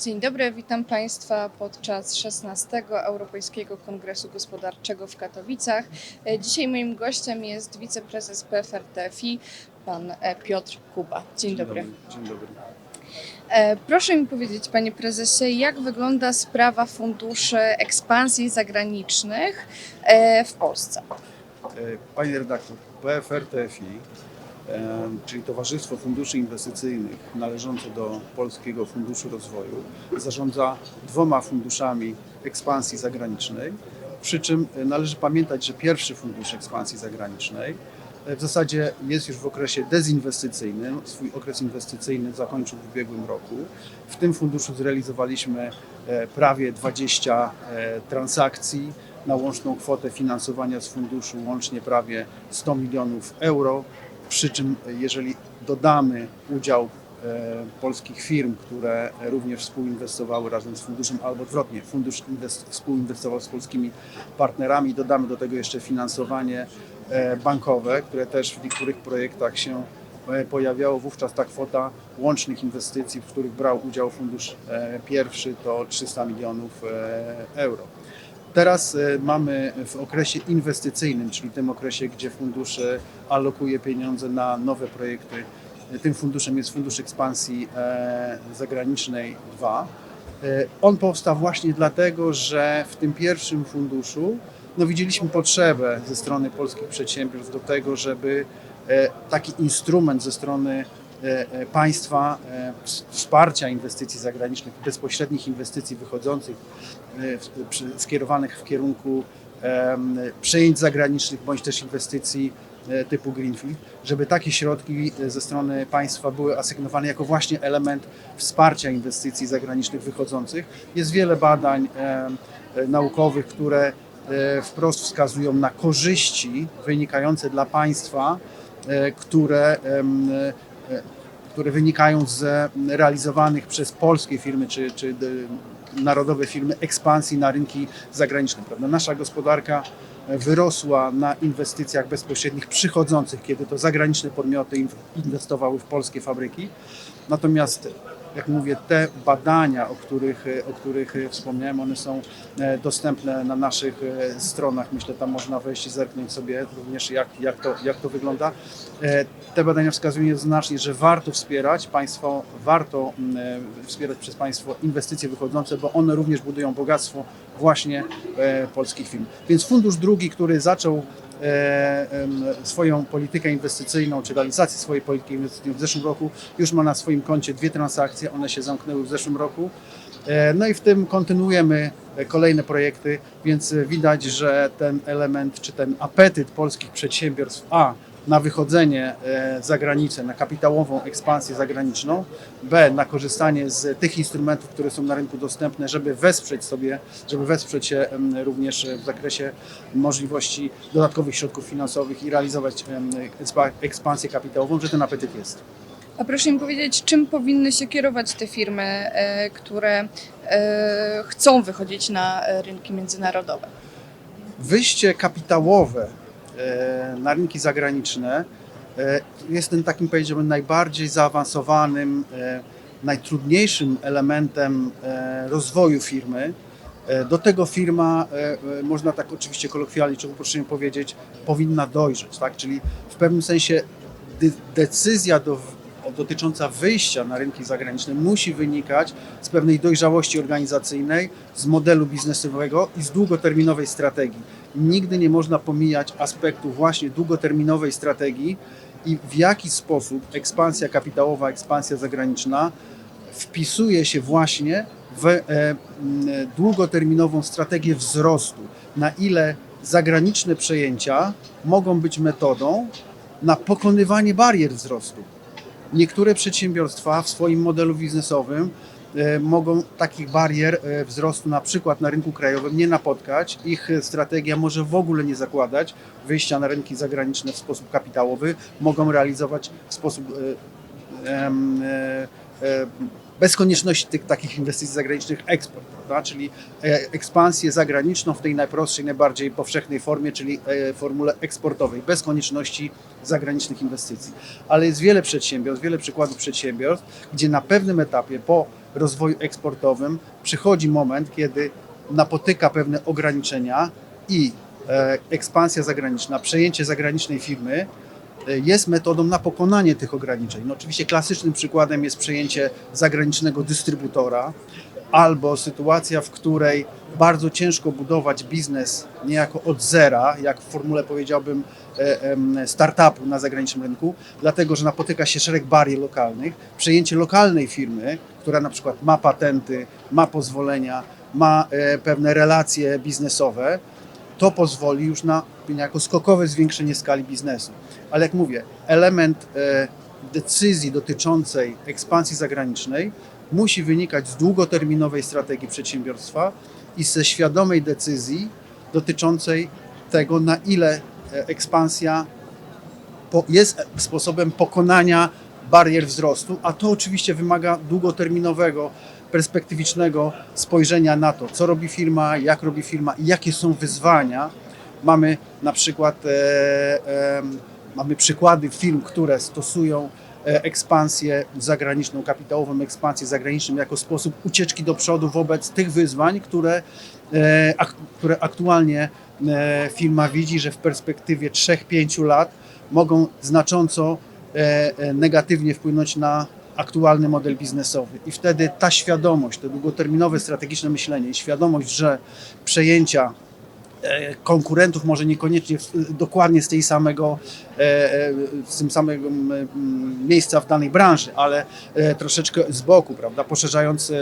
Dzień dobry, witam Państwa podczas 16. Europejskiego Kongresu Gospodarczego w Katowicach. E, Dzisiaj moim gościem jest wiceprezes PFRTFI, pan e, Piotr Kuba. Dzień, dobry. Dzień dobry. E, Proszę mi powiedzieć, panie prezesie, jak wygląda sprawa funduszy ekspansji zagranicznych w Polsce? Panie redaktor, PFR TFI, e, czyli Towarzystwo Funduszy Inwestycyjnych należące do Polskiego Funduszu Rozwoju, zarządza dwoma funduszami ekspansji zagranicznej. Przy czym e, należy pamiętać, że pierwszy fundusz ekspansji zagranicznej e, w zasadzie jest już w okresie dezinwestycyjnym. Swój okres inwestycyjny zakończył w ubiegłym roku. W tym funduszu zrealizowaliśmy e, prawie 20 e, transakcji na łączną kwotę finansowania z funduszu łącznie prawie 100 milionów euro. Przy czym, jeżeli dodamy udział e, polskich firm, które również współinwestowały razem z funduszem, albo odwrotnie, fundusz inwest- współinwestował z polskimi partnerami, dodamy do tego jeszcze finansowanie e, bankowe, które też w niektórych projektach się e, pojawiało, wówczas ta kwota łącznych inwestycji, w których brał udział fundusz pierwszy, to 300 milionów euro. Teraz e, mamy w okresie inwestycyjnym, czyli tym okresie, gdzie fundusz e, alokuje pieniądze na nowe projekty. Tym funduszem jest Fundusz Ekspansji e, Zagranicznej 2. E, On powstał właśnie dlatego, że w tym pierwszym funduszu no, widzieliśmy potrzebę ze strony polskich przedsiębiorstw do tego, żeby taki instrument ze strony państwa e, ws- wsparcia inwestycji zagranicznych, bezpośrednich inwestycji wychodzących, e, skierowanych w kierunku przejęć zagranicznych bądź też inwestycji e, typu Greenfield, żeby takie środki e, ze strony państwa były asygnowane jako właśnie element wsparcia inwestycji zagranicznych wychodzących. Jest wiele badań e, naukowych, które e, wprost wskazują na korzyści wynikające dla państwa, e, które, e, które wynikają z realizowanych przez polskie firmy czy, czy d- narodowe firmy ekspansji na rynki zagraniczne. Prawda? Nasza gospodarka e, wyrosła na inwestycjach bezpośrednich przychodzących, kiedy to zagraniczne podmioty inw- inwestowały w polskie fabryki. Natomiast jak mówię, te badania, o których, o których wspomniałem, one są e, dostępne na naszych e, stronach. Myślę, tam można wejść i zerknąć sobie również, jak, jak, to, jak to wygląda. E, Te badania wskazują jednoznacznie, że warto wspierać państwo, warto mm, wspierać przez państwo inwestycje wychodzące, bo one również budują bogactwo właśnie polskich firm. Więc fundusz drugi, który zaczął swoją politykę inwestycyjną, czy realizację swojej polityki inwestycyjnej w zeszłym roku, już ma na swoim koncie dwie transakcje, one się zamknęły w zeszłym roku. E, No i w tym kontynuujemy e, kolejne projekty, więc e, widać, że ten element, czy ten apetyt polskich przedsiębiorstw, a na wychodzenie e, za granicę, na kapitałową ekspansję zagraniczną, b na korzystanie z tych instrumentów, które są na rynku dostępne, żeby wesprzeć sobie, żeby wesprzeć się również w zakresie możliwości dodatkowych środków finansowych i realizować ekspansję kapitałową, że ten apetyt jest. A proszę mi powiedzieć, czym powinny się kierować te firmy, e, które e, chcą wychodzić na rynki międzynarodowe? wyjście kapitałowe na rynki zagraniczne e, jest tym takim, powiedziałbym, najbardziej zaawansowanym, e, najtrudniejszym elementem e, rozwoju firmy. E, Do tego firma, e, e, można tak oczywiście kolokwialnie czy uproszczenie powiedzieć, powinna dojrzeć, tak? Czyli w pewnym sensie decyzja do, dotycząca wyjścia na rynki zagraniczne musi wynikać z pewnej dojrzałości organizacyjnej, z modelu biznesowego i z długoterminowej strategii. Nigdy nie można pomijać aspektu właśnie długoterminowej strategii i w jaki sposób ekspansja kapitałowa, ekspansja zagraniczna wpisuje się właśnie w e, m, długoterminową strategię wzrostu, na ile zagraniczne przejęcia mogą być metodą na pokonywanie barier wzrostu. Niektóre przedsiębiorstwa w swoim modelu biznesowym e, mogą takich barier e, wzrostu na przykład na rynku krajowym nie napotkać. Ich e, strategia może w ogóle nie zakładać wyjścia na rynki zagraniczne w sposób kapitałowy. Mogą realizować w sposób e, e, e, bez konieczności tych takich inwestycji zagranicznych eksport, prawda? czyli e, ekspansję zagraniczną w tej najprostszej, najbardziej powszechnej formie, czyli e, formule eksportowej, bez konieczności zagranicznych inwestycji. Ale jest wiele przedsiębiorstw, wiele przykładów przedsiębiorstw, gdzie na pewnym etapie po rozwoju eksportowym przychodzi moment, kiedy napotyka pewne ograniczenia i e, ekspansja zagraniczna, przejęcie zagranicznej firmy jest metodą na pokonanie tych ograniczeń. No, oczywiście klasycznym przykładem jest przejęcie zagranicznego dystrybutora albo sytuacja, w której bardzo ciężko budować biznes niejako od zera, jak w formule powiedziałbym e, startupu na zagranicznym rynku, dlatego że napotyka się szereg barier lokalnych. Przejęcie lokalnej firmy, która na przykład ma patenty, ma pozwolenia, ma e, pewne relacje biznesowe, to pozwoli już na niejako skokowe zwiększenie skali biznesu. Ale jak mówię, element e, decyzji dotyczącej ekspansji zagranicznej musi wynikać z długoterminowej strategii przedsiębiorstwa i ze świadomej decyzji dotyczącej tego, na ile e, ekspansja jest sposobem pokonania barier wzrostu, a to oczywiście wymaga długoterminowego, perspektywicznego spojrzenia na to, co robi firma, jak robi firma i jakie są wyzwania. Mamy na przykład e, em, mamy przykłady firm, które stosują e, ekspansję zagraniczną, kapitałową ekspansję zagraniczną jako sposób ucieczki do przodu wobec tych wyzwań, które, e, które aktualnie e, firma widzi, że w perspektywie 3-5 lat mogą znacząco e, e, negatywnie wpłynąć na aktualny model biznesowy. I wtedy ta świadomość, to długoterminowe strategiczne myślenie świadomość, że przejęcia e, konkurentów może niekoniecznie dokładnie z tej samego, e, e, z tym samego miejsca w danej branży, ale e, troszeczkę z boku, prawda, poszerzając e,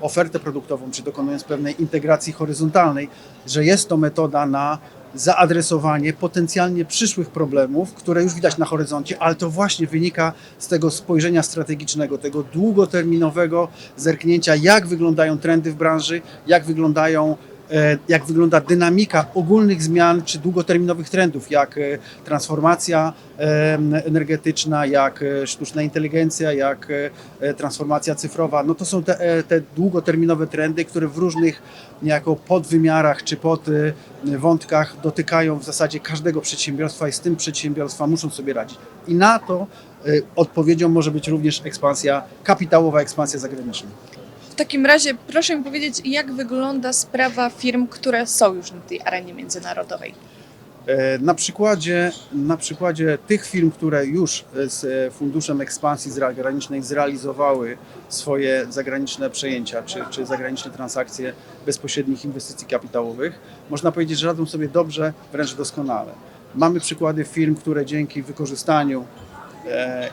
ofertę produktową, czy dokonując pewnej integracji horyzontalnej, że jest to metoda na zaadresowanie potencjalnie przyszłych problemów, które już widać na horyzoncie, ale to właśnie wynika z tego spojrzenia strategicznego, tego długoterminowego zerknięcia, jak wyglądają trendy w branży, jak wyglądają jak wygląda dynamika ogólnych zmian czy długoterminowych trendów, jak e, transformacja e, energetyczna, jak e, sztuczna inteligencja, jak e, e, transformacja cyfrowa. No to są te, e, te długoterminowe trendy, które w różnych niejako podwymiarach czy pod e, wątkach dotykają w zasadzie każdego przedsiębiorstwa i z tym przedsiębiorstwa muszą sobie radzić. I na to e, odpowiedzią może być również ekspansja, kapitałowa ekspansja zagraniczna. W takim razie proszę mi powiedzieć, jak wygląda sprawa firm, które są już na tej arenie międzynarodowej. E, Na przykładzie, na przykładzie tych firm, które już e, z e, Funduszem Ekspansji Zagranicznej zrealizowały swoje zagraniczne przejęcia czy, czy zagraniczne transakcje bezpośrednich inwestycji kapitałowych, można powiedzieć, że radzą sobie dobrze, wręcz doskonale. Mamy przykłady firm, które dzięki wykorzystaniu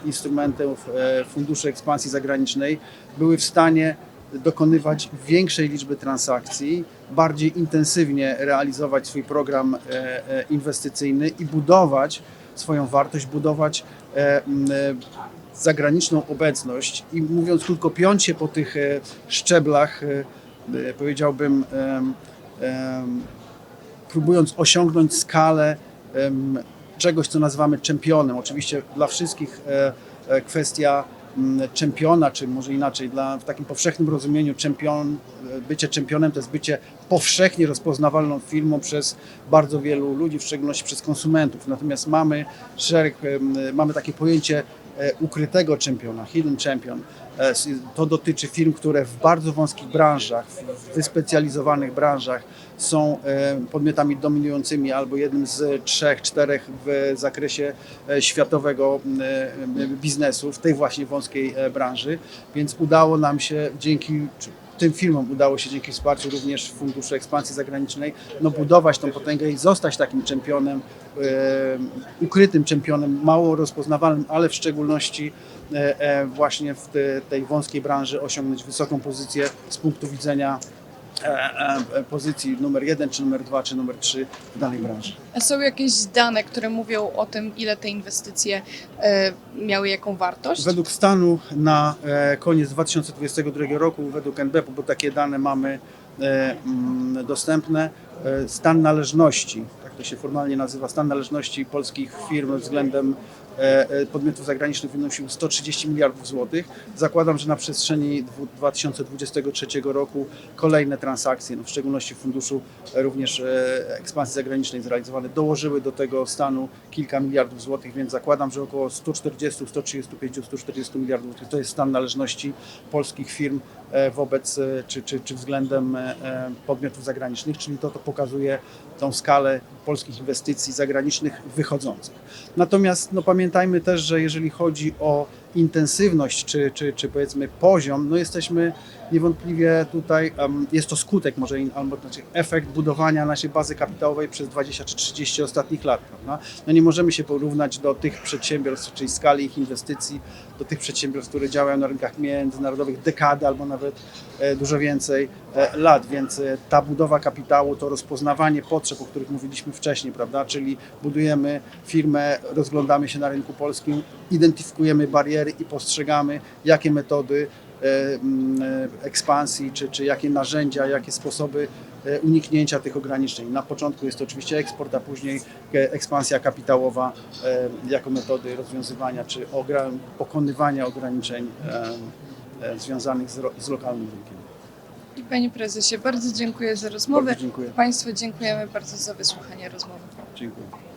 instrumentów Funduszu Ekspansji Zagranicznej były w stanie dokonywać większej liczby transakcji, bardziej intensywnie realizować swój program e, e, inwestycyjny i budować swoją wartość, budować e, zagraniczną obecność. I mówiąc krótko, piąć się po tych szczeblach, powiedziałbym, próbując osiągnąć skalę czegoś, co nazywamy czempionem. Oczywiście dla wszystkich kwestia czempiona, czy może inaczej, dla, w takim powszechnym rozumieniu czempion, bycie czempionem to jest bycie powszechnie rozpoznawalną firmą przez bardzo wielu ludzi, w szczególności przez konsumentów. Natomiast mamy szereg, mamy takie pojęcie ukrytego czempiona, hidden champion. E, To dotyczy firm, które w bardzo wąskich branżach, w wyspecjalizowanych branżach są e, podmiotami dominującymi albo jednym z trzech, czterech w zakresie e, światowego e, biznesu w tej właśnie wąskiej e, branży. Więc udało nam się dzięki tym firmom udało się dzięki wsparciu również Funduszu Ekspansji Zagranicznej no, budować tą potęgę i zostać takim czempionem, e, ukrytym czempionem, mało rozpoznawalnym, ale w szczególności e, e, właśnie w te, tej wąskiej branży osiągnąć wysoką pozycję z punktu widzenia pozycji numer jeden, czy numer dwa, czy numer trzy w danej branży. Są jakieś dane, które mówią o tym, ile te inwestycje e, miały jaką wartość? Według stanu na e, koniec 2022 roku, według NBP, bo takie dane mamy e, dostępne, e, stan należności, to się formalnie nazywa, stan należności polskich firm względem e, e, podmiotów zagranicznych wynosił 130 miliardów złotych. Zakładam, że na przestrzeni dwu- 2023 roku kolejne transakcje, no w szczególności w funduszu e, również ekspansji zagranicznej zrealizowane, dołożyły do tego stanu kilka miliardów złotych, więc zakładam, że około 140, 135, 140 miliardów złotych to jest stan należności polskich firm wobec czy, czy, czy względem podmiotów zagranicznych, czyli to, to pokazuje tą skalę polskich inwestycji zagranicznych wychodzących. Natomiast no, pamiętajmy też, że jeżeli chodzi o intensywność czy, czy, czy powiedzmy poziom, no jesteśmy niewątpliwie tutaj, em, jest to skutek może, albo znaczy efekt budowania naszej bazy kapitałowej przez 20 czy 30 ostatnich lat. Prawda? No nie możemy się porównać do tych przedsiębiorstw, czyli skali ich inwestycji, do tych przedsiębiorstw, które działają na rynkach międzynarodowych dekady albo nawet e, dużo więcej e, lat, więc e, ta budowa kapitału, to rozpoznawanie potrzeb, o których mówiliśmy wcześniej, prawda, czyli budujemy firmę, rozglądamy się na rynku polskim, identyfikujemy bariery i postrzegamy, jakie metody e, mm, e, ekspansji, czy, czy jakie narzędzia, jakie sposoby e, uniknięcia tych ograniczeń. Na początku jest to oczywiście eksport, a później ekspansja kapitałowa jako metody rozwiązywania czy pokonywania ograniczeń związanych z lokalnym rynkiem. I Panie Prezesie, bardzo dziękuję za rozmowę. Bardzo dziękuję. Państwu dziękujemy bardzo za wysłuchanie rozmowy. Dziękuję.